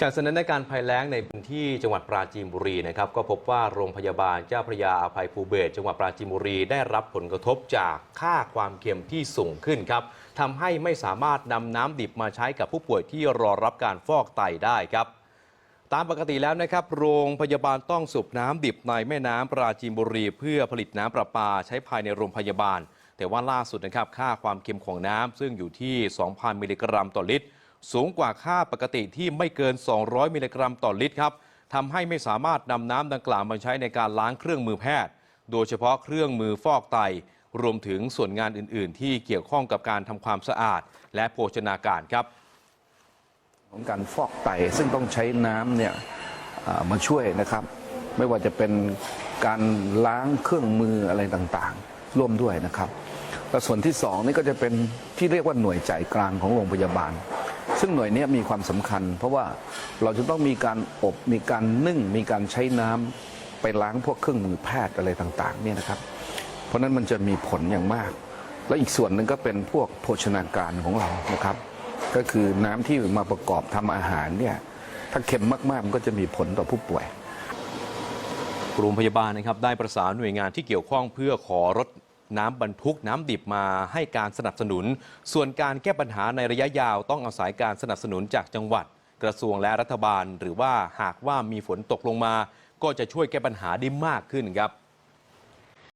จากสถานการณ์ภัยแล้งในพื้นที่จังหวัดปราจีนบุรีนะครับก็พบว่าโรงพยาบาลเจ้าพระยาอภัยภูเบศจังหวัดปราจีนบุรีได้รับผลกระทบจากค่าความเค็มที่สูงขึ้นครับทำให้ไม่สามารถนำน้ำดิบมาใช้กับผู้ป่วยที่รอรับการฟอกไตได้ครับตามปกติแล้วนะครับ โรงพยาบาลต้องสูบน้ำดิบในแม่น้ำปราจีนบุรี เพื่อผลิตน้ำประปาใช้ภายในโรงพยาบาล แต่ว่าล่าสุดนะครับค่าความเค็มของน้ำซึ่งอยู่ที่ 2,000 มิลลิกรัมต่อลิตร สูงกว่าค่าปกติที่ไม่เกิน 200 มิลลิกรัมต่อลิตรครับทำให้ไม่สามารถนำน้ำดังกล่าวมาใช้ในการล้างเครื่องมือแพทย์ โดยเฉพาะเครื่องมือฟอกไต รวมถึงส่วนงานอื่น ๆ ที่เกี่ยวข้องกับการทำความสะอาด และโภชนาการครับ ของการฟอกไตซึ่งต้องใช้น้ำเนี่ยมาช่วยนะครับ ไม่ว่าจะเป็นการล้างเครื่องมืออะไรต่างๆ ร่วมด้วยนะครับและส่วนที่สองนี่ก็จะเป็นที่เรียกว่าหน่วยจ่ายกลางของโรงพยาบาล ซึ่งหน่วยนี้มีความสำคัญ เพราะว่าเราจะต้องมีการอบ มีการนึ่ง มีการใช้น้ำไปล้างพวกเครื่องมือแพทย์อะไรต่างๆเนี่ยนะครับ เพราะนั้นมันจะมีผลอย่างมาก และอีกส่วนหนึ่งก็เป็นพวกโภชนาการของเรานะครับ ก็คือน้ำที่มาประกอบทำอาหารเนี่ยถ้าเค็มมากๆมันก็จะมีผลต่อผู้ป่วยโรงพยาบาลนะครับได้ประสานหน่วยงานที่เกี่ยวข้องเพื่อขอรถ น้ำบรรทุกน้ำดิบมาให้การสนับสนุน ส่วนการแก้ปัญหาในระยะยาวต้องอาศัยการสนับสนุนจากจังหวัด กระทรวงและรัฐบาล หรือว่าหากว่ามีฝนตกลงมา ก็จะช่วยแก้ปัญหาได้มากขึ้นครับ